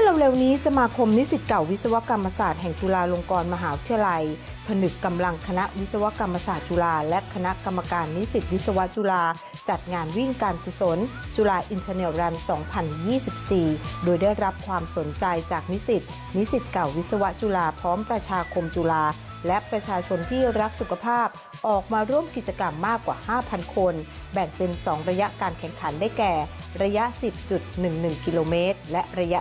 อเร็วๆนี้สมาคมนิสิตเก่าวิศวกรรมศาสตร์แห่งจุฬาลงกรณ์มหาวิทยาลัย ผนึกกำลังคณะวิศวกรรมศาสตร์จุฬาและคณะกรรมการนิสิตวิศวะจุฬาจัดงานวิ่งการกุศล จุฬาอินเทอร์เน็ตรัน 2024 โดยได้รับความสนใจจากนิสิตนิสิตเก่าวิศวะจุฬาพร้อมประชาคมจุฬา และประชาชนที่รักสุขภาพออกมาร่วมกิจกรรมมากกว่า 5,000 คน แบ่งเป็น 2 ระยะการแข่งขันได้แก่ ระยะ 10.11 กิโลเมตร และระยะ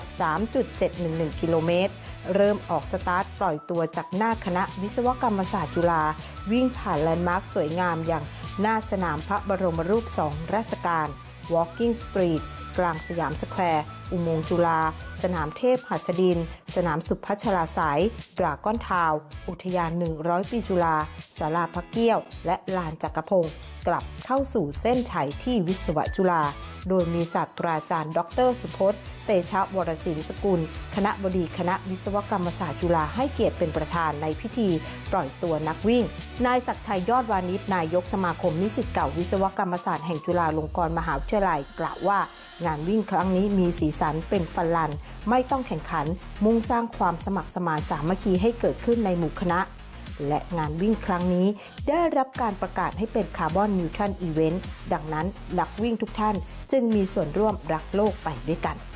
3.711 กิโลเมตร เริ่มออกสตาร์ทปล่อยตัวจากหน้าคณะวิศวกรรมศาสตร์จุฬา วิ่งผ่านแลนด์มาร์คสวยงามอย่างหน้าสนามพระบรมรูปสองราชการ Walking Street กลางสยามสแควร์ อุโมงค์จุฬา สนามเทพหัสดิน สนามสุพัชราสายดราก้อนทาว อุทยาน 100 ปีจุฬาสาราพักเกี้ยว และลานจักรพงศ์ กลับเข้าสู่เส้นชัยที่วิศวะจุฬา โดยมีศาสตราจารย์ ดร สุพจน์เตชะวรศิลสกุล คณะบดีคณะวิศวกรรมศาสตร์จุฬาให้เกียรติเป็นประธานในพิธีปล่อยตัวนักวิ่ง นายศักชัยยอดวานิชนายกสมาคมนิสิตเก่าวิศวกรรมศาสตร์แห่งจุฬาลงกรณ์มหาวิทยาลัยกล่าวว่า งานวิ่งครั้งนี้มีสีสันเป็นฟันลัน ไม่ต้องแข่งขัน มุ่งสร้างความสมัครสมานสามัคคีให้เกิดขึ้นในหมู่คณะ และงานวิ่งครั้งนี้ ได้รับการประกาศให้เป็นคาร์บอนนิวทรันอีเวนต์ดังนั้นนักวิ่งทุกท่านจึงมีส่วนร่วมรักโลกไปด้วยกัน